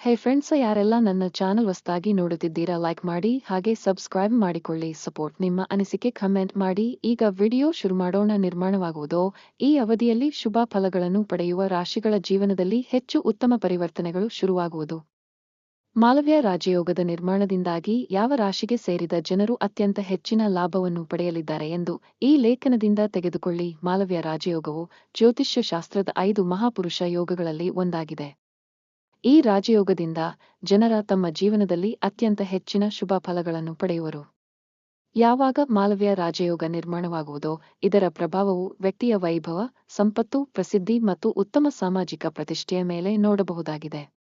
ಹೇ friends ಯಾರೆಲ್ಲ ನನ್ನ channel ಹೊಸದಾಗಿ ನೋಡುತ್ತಿದ್ದೀರಾ ಲೈಕ್ ಮಾಡಿ, ಹಾಗೆ ಸಬ್ಸ್ಕ್ರೈಬ್ ಮಾಡಿಕೊಳ್ಳಿ ಸಪೋರ್ಟ್ ನಿಮ್ಮ ಅನಿಸಿಕೆ ಕಮೆಂಟ್ ಮಾಡಿ. ಈಗ ವಿಡಿಯೋ ಶುರು ಮಾಡೋಣ, ನಿರ್ಮಾಣವಾಗುವುದು. ಈ ಅವಧಿಯಲ್ಲಿ ಶುಭ ಫಲಗಳನ್ನು ಪಡೆಯುವ ರಾಶಿಗಳ ಜೀವನದಲ್ಲಿ ಹೆಚ್ಚು ಉತ್ತಮ ಪರಿವರ್ತನೆಗಳು ಶುರುವಾಗುವುದು. ಮಾಲವ್ಯ ರಾಜಯೋಗದ ನಿರ್ಮಾಣದಿಂದಾಗಿ ಯಾವ ರಾಶಿಗೆ ಸೇರಿದ ಜನರು ಅತ್ಯಂತ ಹೆಚ್ಚಿನ ಲಾಭವನ್ನು ಪಡೆಯಲಿದ್ದಾರೆ ಎಂದು ಈ ಲೇಖನದಿಂದ ತೆಗೆದುಕೊಳ್ಳಿ ಮಾಲವ್ಯ ರಾಜಯೋಗವು. ಜ್ಯೋತಿಷ್ಯ ಶಾಸ್ತ್ರದ ಐದು ಮಹಾಪುರುಷ ಯೋಗಗಳಲ್ಲಿ ಒಂದಾಗಿದೆ. ಈ ರಾಜಯೋಗದಿಂದ ಜನರ ತಮ್ಮ ಜೀವನದಲ್ಲಿ ಅತ್ಯಂತ ಹೆಚ್ಚಿನ ಶುಭ ಫಲಗಳನ್ನು ಪಡೆಯುವರು. ಯಾವಾಗ ಮಾಲವ್ಯ ರಾಜಯೋಗ ನಿರ್ಮಾಣವಾಗುವುದೋ, ಇದರ ಪ್ರಭಾವವು ವ್ಯಕ್ತಿಯ ವೈಭವ, ಸಂಪತ್ತು, ಪ್ರಸಿದ್ಧಿ ಮತ್ತು ಉತ್ತಮ ಸಾಮಾಜಿಕ ಪ್ರತಿಷ್ಠೆಯ ಮೇಲೆ ನೋಡಬಹುದಾಗಿದೆ.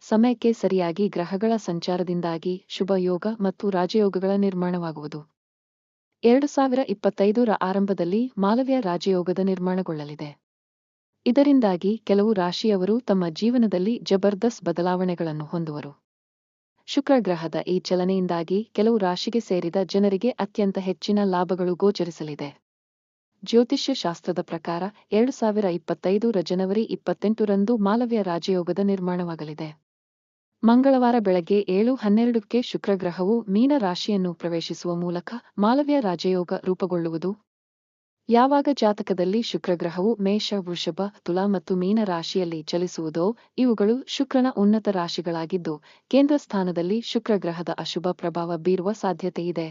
ಸಮಯಕ್ಕೆ ಸರಿಯಾಗಿ ಗ್ರಹಗಳ ಸಂಚಾರದಿಂದಾಗಿ ಶುಭ ಯೋಗ ಮತ್ತು ರಾಜಯೋಗಗಳ ನಿರ್ಮಾಣವಾಗುವುದು. ಎರಡು ಸಾವಿರ ಇಪ್ಪತ್ತೈದರ ಆರಂಭದಲ್ಲಿ ಮಾಲವ್ಯ ರಾಜಯೋಗದ ನಿರ್ಮಾಣಗೊಳ್ಳಲಿದೆ. ಇದರಿಂದಾಗಿ ಕೆಲವು ರಾಶಿಯವರು ತಮ್ಮ ಜೀವನದಲ್ಲಿ ಜಬರ್ದಸ್ತ್ ಬದಲಾವಣೆಗಳನ್ನು ಹೊಂದುವರು. ಶುಕ್ರಗ್ರಹದ ಈ ಚಲನೆಯಿಂದಾಗಿ ಕೆಲವು ರಾಶಿಗೆ ಸೇರಿದ ಜನರಿಗೆ ಅತ್ಯಂತ ಹೆಚ್ಚಿನ ಲಾಭಗಳು ಗೋಚರಿಸಲಿದೆ. ಜ್ಯೋತಿಷ್ಯ ಶಾಸ್ತ್ರದ ಪ್ರಕಾರ ಎರಡು ಸಾವಿರ ಇಪ್ಪತ್ತೈದರ ಜನವರಿ ಇಪ್ಪತ್ತೆಂಟರಂದು ಮಾಲವ್ಯ ರಾಜಯೋಗದ ನಿರ್ಮಾಣವಾಗಲಿದೆ. ಮಂಗಳವಾರ ಬೆಳಗ್ಗೆ ಏಳು ಹನ್ನೆರಡಕ್ಕೆ ಶುಕ್ರಗ್ರಹವು ಮೀನ ರಾಶಿಯನ್ನು ಪ್ರವೇಶಿಸುವ ಮೂಲಕ ಮಾಲವ್ಯ ರಾಜಯೋಗ ರೂಪುಗೊಳ್ಳುವುದು ಯಾವಾಗ ಜಾತಕದಲ್ಲಿ ಶುಕ್ರಗ್ರಹವು ಮೇಷ, ವೃಷಭ, ತುಲಾ ಮತ್ತು ಮೀನ ರಾಶಿಯಲ್ಲಿ ಚಲಿಸುವುದೋ, ಇವುಗಳು ಶುಕ್ರನ ಉನ್ನತ ರಾಶಿಗಳಾಗಿದ್ದು ಕೇಂದ್ರ ಸ್ಥಾನದಲ್ಲಿ ಶುಕ್ರಗ್ರಹದ ಅಶುಭ ಪ್ರಭಾವ ಬೀರುವ ಸಾಧ್ಯತೆಯಿದೆ.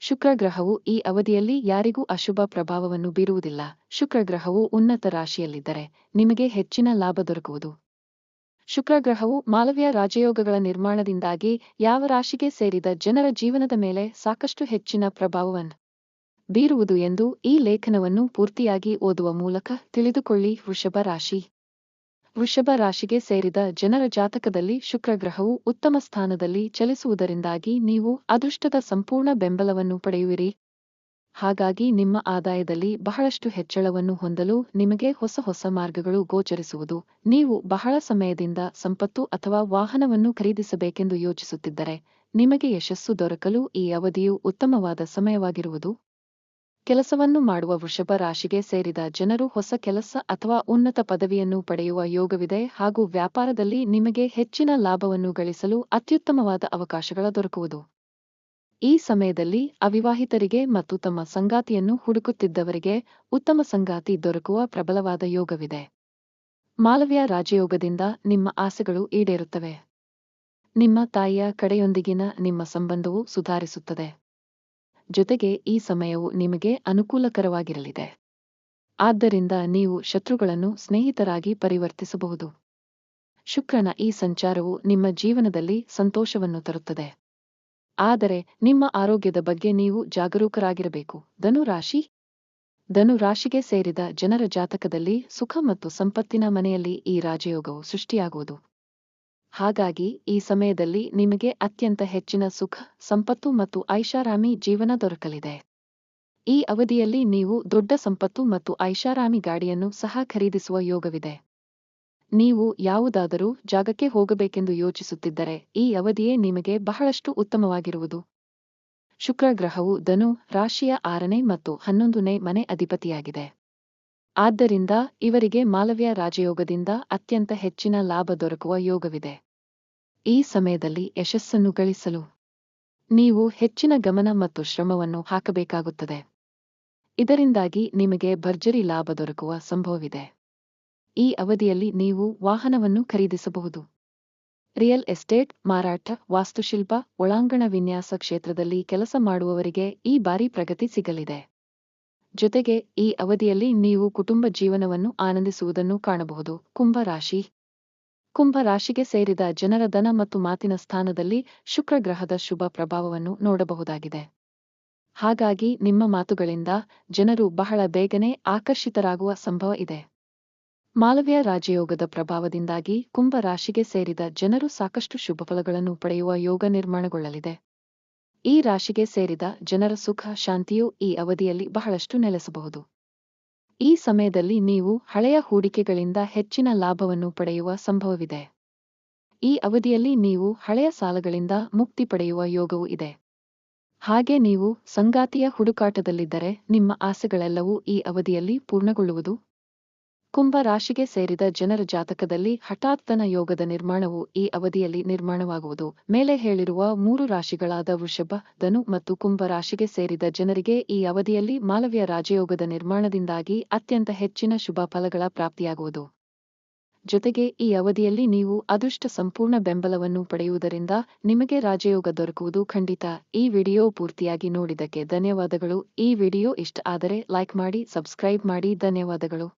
ಶುಕ್ರಗ್ರಹವು ಈ ಅವಧಿಯಲ್ಲಿ ಯಾರಿಗೂ ಅಶುಭ ಪ್ರಭಾವವನ್ನು ಬೀರುವುದಿಲ್ಲ. ಶುಕ್ರಗ್ರಹವು ಉನ್ನತ ರಾಶಿಯಲ್ಲಿದ್ದರೆ ನಿಮಗೆ ಹೆಚ್ಚಿನ ಲಾಭ ದೊರಕುವುದು. ಶುಕ್ರಗ್ರಹವು ಮಾಲವ್ಯ ರಾಜಯೋಗಗಳ ನಿರ್ಮಾಣದಿಂದಾಗಿ ಯಾವ ರಾಶಿಗೆ ಸೇರಿದ ಜನರ ಜೀವನದ ಮೇಲೆ ಸಾಕಷ್ಟು ಹೆಚ್ಚಿನ ಪ್ರಭಾವವನ್ನು ಬೀರುವುದು ಎಂದು ಈ ಲೇಖನವನ್ನು ಪೂರ್ತಿಯಾಗಿ ಓದುವ ಮೂಲಕ ತಿಳಿದುಕೊಳ್ಳಿ. ವೃಷಭ ರಾಶಿ. ವೃಷಭ ರಾಶಿಗೆ ಸೇರಿದ ಜನರ ಜಾತಕದಲ್ಲಿ ಶುಕ್ರಗ್ರಹವು ಉತ್ತಮ ಸ್ಥಾನದಲ್ಲಿ ಚಲಿಸುವುದರಿಂದಾಗಿ ನೀವು ಅದೃಷ್ಟದ ಸಂಪೂರ್ಣ ಬೆಂಬಲವನ್ನು ಪಡೆಯುವಿರಿ. ಹಾಗಾಗಿ ನಿಮ್ಮ ಆದಾಯದಲ್ಲಿ ಬಹಳಷ್ಟು ಹೆಚ್ಚಳವನ್ನು ಹೊಂದಲು ನಿಮಗೆ ಹೊಸ ಹೊಸ ಮಾರ್ಗಗಳು ಗೋಚರಿಸುವುದು. ನೀವು ಬಹಳ ಸಮಯದಿಂದ ಸಂಪತ್ತು ಅಥವಾ ವಾಹನವನ್ನು ಖರೀದಿಸಬೇಕೆಂದು ಯೋಚಿಸುತ್ತಿದ್ದರೆ, ನಿಮಗೆ ಯಶಸ್ಸು ದೊರಕಲು ಈ ಅವಧಿಯು ಉತ್ತಮವಾದ ಸಮಯವಾಗಿರುವುದು. ಕೆಲಸವನ್ನು ಮಾಡುವ ವೃಷಭ ರಾಶಿಗೆ ಸೇರಿದ ಜನರು ಹೊಸ ಕೆಲಸ ಅಥವಾ ಉನ್ನತ ಪದವಿಯನ್ನು ಪಡೆಯುವ ಯೋಗವಿದೆ ಹಾಗೂ ವ್ಯಾಪಾರದಲ್ಲಿ ನಿಮಗೆ ಹೆಚ್ಚಿನ ಲಾಭವನ್ನು ಗಳಿಸಲು ಅತ್ಯುತ್ತಮವಾದ ಅವಕಾಶಗಳ ದೊರಕುವುದು. ಈ ಸಮಯದಲ್ಲಿ ಅವಿವಾಹಿತರಿಗೆ ಮತ್ತು ತಮ್ಮ ಸಂಗಾತಿಯನ್ನು ಹುಡುಕುತ್ತಿದ್ದವರಿಗೆ ಉತ್ತಮ ಸಂಗಾತಿ ದೊರಕುವ ಪ್ರಬಲವಾದ ಯೋಗವಿದೆ. ಮಾಲವ್ಯ ರಾಜಯೋಗದಿಂದ ನಿಮ್ಮ ಆಸೆಗಳು ಈಡೇರುತ್ತವೆ. ನಿಮ್ಮ ತಾಯಿಯ ಕಡೆಯೊಂದಿಗಿನ ನಿಮ್ಮ ಸಂಬಂಧವು ಸುಧಾರಿಸುತ್ತದೆ. ಜೊತೆಗೆ ಈ ಸಮಯವು ನಿಮಗೆ ಅನುಕೂಲಕರವಾಗಿರಲಿದೆ. ಆದ್ದರಿಂದ ನೀವು ಶತ್ರುಗಳನ್ನು ಸ್ನೇಹಿತರಾಗಿ ಪರಿವರ್ತಿಸಬಹುದು. ಶುಕ್ರನ ಈ ಸಂಚಾರವು ನಿಮ್ಮ ಜೀವನದಲ್ಲಿ ಸಂತೋಷವನ್ನು ತರುತ್ತದೆ. ಆದರೆ ನಿಮ್ಮ ಆರೋಗ್ಯದ ಬಗ್ಗೆ ನೀವು ಜಾಗರೂಕರಾಗಿರಬೇಕು. ಧನುರಾಶಿ. ಧನುರಾಶಿಗೆ ಧನು ರಾಶಿಗೆ ಸೇರಿದ ಜನರ ಜಾತಕದಲ್ಲಿ ಸುಖ ಮತ್ತು ಸಂಪತ್ತಿನ ಮನೆಯಲ್ಲಿ ಈ ರಾಜಯೋಗವು ಸೃಷ್ಟಿಯಾಗುವುದು. ಹಾಗಾಗಿ ಈ ಸಮಯದಲ್ಲಿ ನಿಮಗೆ ಅತ್ಯಂತ ಹೆಚ್ಚಿನ ಸುಖ, ಸಂಪತ್ತು ಮತ್ತು ಐಷಾರಾಮಿ ಜೀವನ ದೊರಕಲಿದೆ. ಈ ಅವಧಿಯಲ್ಲಿ ನೀವು ದೊಡ್ಡ ಸಂಪತ್ತು ಮತ್ತು ಐಷಾರಾಮಿ ಗಾಡಿಯನ್ನು ಸಹ ಖರೀದಿಸುವ ಯೋಗವಿದೆ. ನೀವು ಯಾವುದಾದರೂ ಜಾಗಕ್ಕೆ ಹೋಗಬೇಕೆಂದು ಯೋಚಿಸುತ್ತಿದ್ದರೆ ಈ ಅವಧಿಯೇ ನಿಮಗೆ ಬಹಳಷ್ಟು ಉತ್ತಮವಾಗಿರುವುದು. ಶುಕ್ರಗ್ರಹವು ಧನು ರಾಶಿಯ ಆರನೇ ಮತ್ತು ಹನ್ನೊಂದನೇ ಮನೆ ಅಧಿಪತಿಯಾಗಿದೆ. ಆದ್ದರಿಂದ ಇವರಿಗೆ ಮಾಲವ್ಯ ರಾಜಯೋಗದಿಂದ ಅತ್ಯಂತ ಹೆಚ್ಚಿನ ಲಾಭ ದೊರಕುವ ಯೋಗವಿದೆ. ಈ ಸಮಯದಲ್ಲಿ ಯಶಸ್ಸನ್ನು ಗಳಿಸಲು ನೀವು ಹೆಚ್ಚಿನ ಗಮನ ಮತ್ತು ಶ್ರಮವನ್ನು ಹಾಕಬೇಕಾಗುತ್ತದೆ. ಇದರಿಂದಾಗಿ ನಿಮಗೆ ಭರ್ಜರಿ ಲಾಭ ದೊರಕುವ ಸಂಭವವಿದೆ. ಈ ಅವಧಿಯಲ್ಲಿ ನೀವು ವಾಹನವನ್ನು ಖರೀದಿಸಬಹುದು. ರಿಯಲ್ ಎಸ್ಟೇಟ್, ಮಾರಾಟ, ವಾಸ್ತುಶಿಲ್ಪ, ಒಳಾಂಗಣ ವಿನ್ಯಾಸ ಕ್ಷೇತ್ರದಲ್ಲಿ ಕೆಲಸ ಮಾಡುವವರಿಗೆ ಈ ಬಾರಿ ಪ್ರಗತಿ ಸಿಗಲಿದೆ. ಜೊತೆಗೆ ಈ ಅವಧಿಯಲ್ಲಿ ನೀವು ಕುಟುಂಬ ಜೀವನವನ್ನು ಆನಂದಿಸುವುದನ್ನು ಕಾಣಬಹುದು. ಕುಂಭ ರಾಶಿ. ಕುಂಭ ರಾಶಿಗೆ ಸೇರಿದ ಜನರ ಧನ ಮತ್ತು ಮಾತಿನ ಸ್ಥಾನದಲ್ಲಿ ಶುಕ್ರ ಗ್ರಹದ ಶುಭ ಪ್ರಭಾವವನ್ನು ನೋಡಬಹುದಾಗಿದೆ. ಹಾಗಾಗಿ ನಿಮ್ಮ ಮಾತುಗಳಿಂದ ಜನರು ಬಹಳ ಬೇಗನೆ ಆಕರ್ಷಿತರಾಗುವ ಸಂಭವ ಇದೆ. ಮಾಲವ್ಯ ರಾಜಯೋಗದ ಪ್ರಭಾವದಿಂದಾಗಿ ಕುಂಭ ರಾಶಿಗೆ ಸೇರಿದ ಜನರು ಸಾಕಷ್ಟು ಶುಭಫಲಗಳನ್ನು ಪಡೆಯುವ ಯೋಗ ನಿರ್ಮಾಣಗೊಳ್ಳಲಿದೆ. ಈ ರಾಶಿಗೆ ಸೇರಿದ ಜನರ ಸುಖ, ಶಾಂತಿಯು ಈ ಅವಧಿಯಲ್ಲಿ ಬಹಳಷ್ಟು ನೆಲೆಸಬಹುದು. ಈ ಸಮಯದಲ್ಲಿ ನೀವು ಹಳೆಯ ಹೂಡಿಕೆಗಳಿಂದ ಹೆಚ್ಚಿನ ಲಾಭವನ್ನು ಪಡೆಯುವ ಸಂಭವವಿದೆ. ಈ ಅವಧಿಯಲ್ಲಿ ನೀವು ಹಳೆಯ ಸಾಲಗಳಿಂದ ಮುಕ್ತಿ ಪಡೆಯುವ ಯೋಗವೂ ಇದೆ. ಹಾಗೆ ನೀವು ಸಂಗಾತಿಯ ಹುಡುಕಾಟದಲ್ಲಿದ್ದರೆ ನಿಮ್ಮ ಆಸೆಗಳೆಲ್ಲವೂ ಈ ಅವಧಿಯಲ್ಲಿ ಪೂರ್ಣಗೊಳ್ಳುವುದು ಕುಂಭ ರಾಶಿಗೆ ಸೇರಿದ ಜನರ ಜಾತಕದಲ್ಲಿ ಹಠಾತ್ತನ ಯೋಗದ ನಿರ್ಮಾಣವು ಈ ಅವಧಿಯಲ್ಲಿ ನಿರ್ಮಾಣವಾಗುವುದು. ಮೇಲೆ ಹೇಳಿರುವ ಮೂರು ರಾಶಿಗಳಾದ ವೃಷಭ, ಧನು ಮತ್ತು ಕುಂಭ ರಾಶಿಗೆ ಸೇರಿದ ಜನರಿಗೆ ಈ ಅವಧಿಯಲ್ಲಿ ಮಾಲವ್ಯ ರಾಜಯೋಗದ ನಿರ್ಮಾಣದಿಂದಾಗಿ ಅತ್ಯಂತ ಹೆಚ್ಚಿನ ಶುಭ ಫಲಗಳ ಪ್ರಾಪ್ತಿಯಾಗುವುದು. ಜೊತೆಗೆ ಈ ಅವಧಿಯಲ್ಲಿ ನೀವು ಅದೃಷ್ಟ ಸಂಪೂರ್ಣ ಬೆಂಬಲವನ್ನು ಪಡೆಯುವುದರಿಂದ ನಿಮಗೆ ರಾಜಯೋಗ ದೊರಕುವುದು ಖಂಡಿತ. ಈ ವಿಡಿಯೋ ಪೂರ್ತಿಯಾಗಿ ನೋಡಿದಕ್ಕೆ ಧನ್ಯವಾದಗಳು. ಈ ವಿಡಿಯೋ ಇಷ್ಟ ಆದರೆ ಲೈಕ್ ಮಾಡಿ, ಸಬ್ಸ್ಕ್ರೈಬ್ ಮಾಡಿ. ಧನ್ಯವಾದಗಳು.